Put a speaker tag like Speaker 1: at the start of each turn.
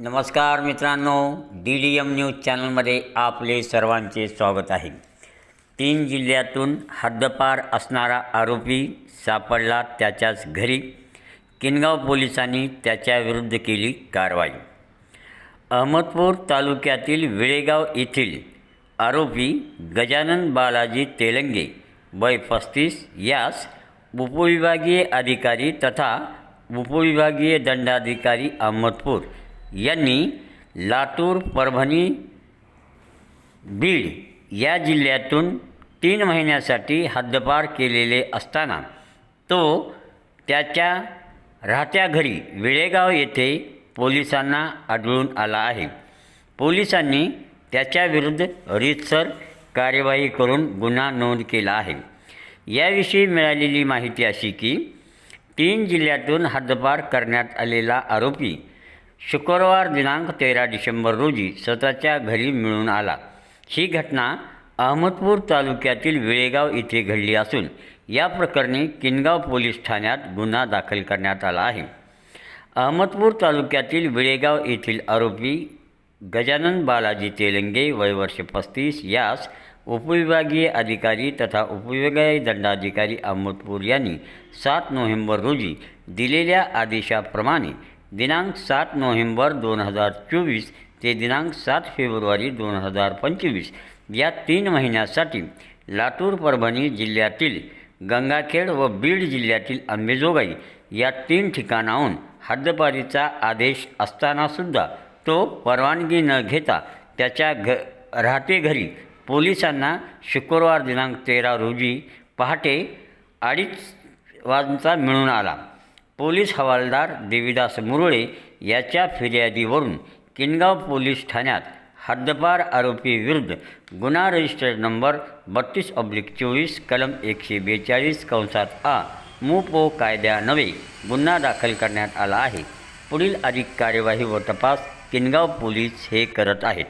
Speaker 1: नमस्कार मित्रांनो D D M news चॅनलमध्ये आपले सर्वांचे स्वागत आहे. तीन जिल्ह्यातून हद्दपार असणारा आरोपी सापडला त्याच्याच घरी. किनगाव पोलिसांनी त्याच्याविरुद्ध केली कारवाई. अहमदपूर तालुक्यातील विळेगाव येथील आरोपी गजानन बालाजी तेलंगे वय पस्तीस यास उपविभागीय अधिकारी तथा उपविभागीय दंडाधिकारी अहमदपूर यांनी लातूर परभणी बीड या जिल्ह्यातून तीन महिन्यासाठी हद्दपार केलेले असताना तो त्याच्या राहत्या घरी विळेगाव येथे पोलिसांना आढळून आला आहे. पोलिसांनी त्याच्याविरुद्ध रीतसर कार्यवाही करून गुन्हा नोंद केला आहे. याविषयी मिळालेली माहिती अशी की तीन जिल्ह्यातून हद्दपार करण्यात आलेला आरोपी शुक्रवार दिनांक तेरा डिसेंबर रोजी स्वतःच्या घरी मिळून आला. ही घटना अहमदपूर तालुक्यातील विळेगाव इथे घडली असून या प्रकरणी किनगाव पोलीस ठाण्यात गुन्हा दाखल करण्यात आला आहे. अहमदपूर तालुक्यातील विळेगाव येथील आरोपी गजानन बालाजी तेलंगे वयवर्ष पस्तीस यास उपविभागीय अधिकारी तथा उपविभागीय दंडाधिकारी अहमदपूर यांनी सात नोव्हेंबर रोजी दिलेल्या आदेशाप्रमाणे दिनांक सात नोव्हेंबर दोन हजार चोवीस ते दिनांक सात फेब्रुवारी दोन हजार पंचवीस. या तीन महिन्यासाठी लातूर परभणी जिल्ह्यातील गंगाखेड व बीड जिल्ह्यातील अंबेजोगाई या तीन ठिकाणाहून हद्दपारीचा आदेश असतानासुद्धा तो परवानगी न घेता त्याच्या घ राहते घरी पोलिसांना शुक्रवार दिनांक तेरा रोजी पहाटे अडीच वाजता मिळून आला. पोलीस हवालदार देविदास मुरळे याच्या फिर्यादीवरून किनगाव पोलीस ठाण्यात हद्दपार आरोपीविरुद्ध गुन्हा रजिस्टर नंबर बत्तीस ऑब्लिक चोवीस कलम एकशे बेचाळीस कंसात आ मुपो कायद्यानवे गुन्हा दाखल करण्यात आला आहे. पुढील अधिक कार्यवाही व तपास किनगाव पोलीस हे करत आहेत.